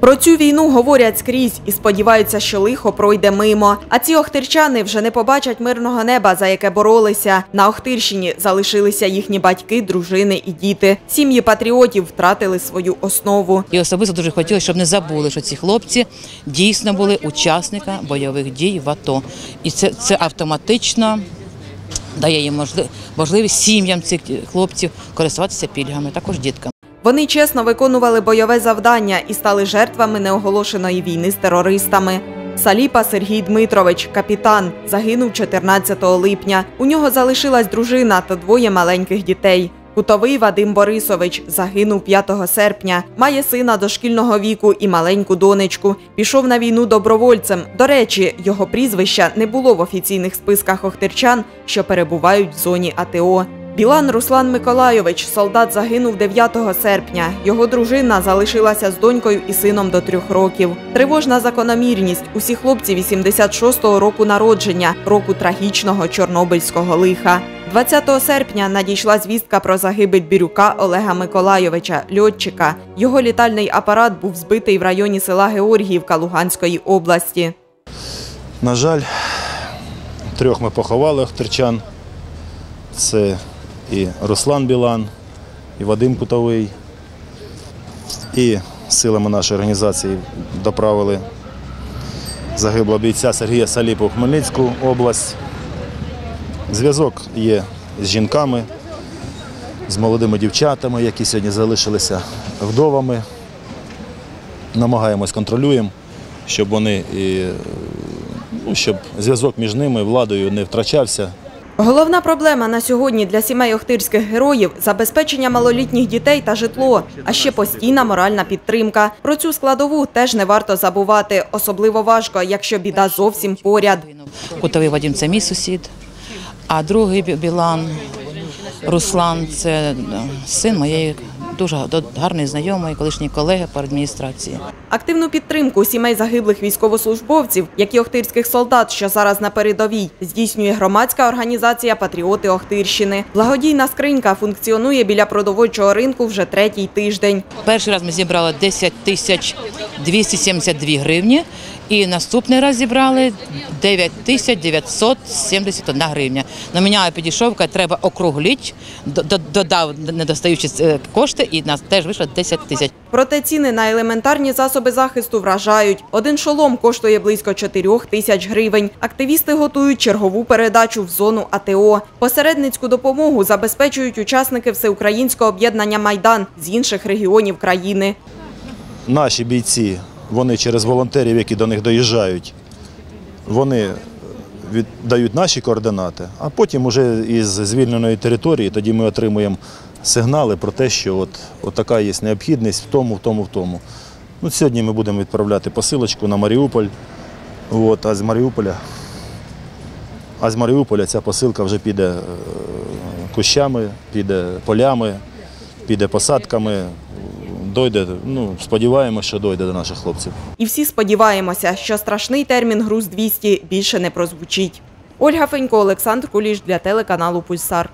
Про цю війну говорять скрізь і сподіваються, що лихо пройде мимо. А ці охтирчани вже не побачать мирного неба, за яке боролися. На Охтирщині залишилися їхні батьки, дружини і діти. Сім'ї патріотів втратили свою основу. І особисто дуже хотілося, щоб не забули, що ці хлопці дійсно були учасниками бойових дій в АТО. І це, це автоматично дає їм можливість сім'ям цих хлопців користуватися пільгами, також діткам. Вони чесно виконували бойове завдання і стали жертвами неоголошеної війни з терористами. Саліпа Сергій Дмитрович, капітан, загинув 14 липня. У нього залишилась дружина та двоє маленьких дітей. Кутовий Вадим Борисович загинув 5 серпня. Має сина дошкільного віку і маленьку донечку. Пішов на війну добровольцем. До речі, його прізвища не було в офіційних списках охтирчан, що перебувають в зоні АТО. Білан Руслан Миколайович, солдат, загинув 9 серпня. Його дружина залишилася з донькою і сином до трьох років. Тривожна закономірність. Усі хлопці 86-го року народження, року трагічного чорнобильського лиха. 20 серпня надійшла звістка про загибель Бірюка Олега Миколайовича, льотчика. Його літальний апарат був збитий в районі села Георгіївка Луганської області. На жаль, трьох ми поховали охтерчан. Це і Руслан Білан, і Вадим Кутовий. І силами нашої організації доправили загиблого бійця Сергія Саліпу в Хмельницьку область. Зв'язок є з жінками, з молодими дівчатами, які сьогодні залишилися вдовами. Намагаємось контролюємо, щоб вони і ну, щоб зв'язок між ними владою не втрачався. Головна проблема на сьогодні для сімей охтирських героїв забезпечення малолітніх дітей та житло, а ще постійна моральна підтримка. Про цю складову теж не варто забувати. Особливо важко, якщо біда зовсім поряд. Кутовий Вадим це мій сусід, а другий Білан Руслан це син моєї дуже гарної знайомої, колишньої колеги по адміністрації. Активну підтримку сімей загиблих військовослужбовців, як і охтирських солдат, що зараз на передовій, здійснює громадська організація Патріоти Охтирщини. Благодійна скринька функціонує біля продовольчого ринку вже третій тиждень. Перший раз ми зібрали 10 тисяч 272 гривні, і наступний раз зібрали 9 тисяч 971 гривня. На мене підійшов, каже, треба д- додав недостаючі е, кошти, і нас теж вийшло 10 тисяч. Проте ціни на елементарні засоби захисту вражають. Один шолом коштує близько 4 тисяч гривень. Активісти готують чергову передачу в зону АТО. Посередницьку допомогу забезпечують учасники всеукраїнського об'єднання Майдан з інших регіонів країни. Наші бійці, вони через волонтерів, які до них доїжджають, вони віддають наші координати, а потім уже із звільненої території тоді ми отримуємо сигнали про те, що от, от така є необхідність в тому, в тому, в тому. Ну, сьогодні ми будемо відправляти посилочку на Маріуполь, от, а з Маріуполя. А з Маріуполя ця посилка вже піде е, кущами, піде полями, піде посадками. Дойде, ну, сподіваємося, що дойде до наших хлопців. І всі сподіваємося, що страшний термін груз 200 більше не прозвучить. Ольга Фенько, Олександр Куліш для телеканалу Пульсар.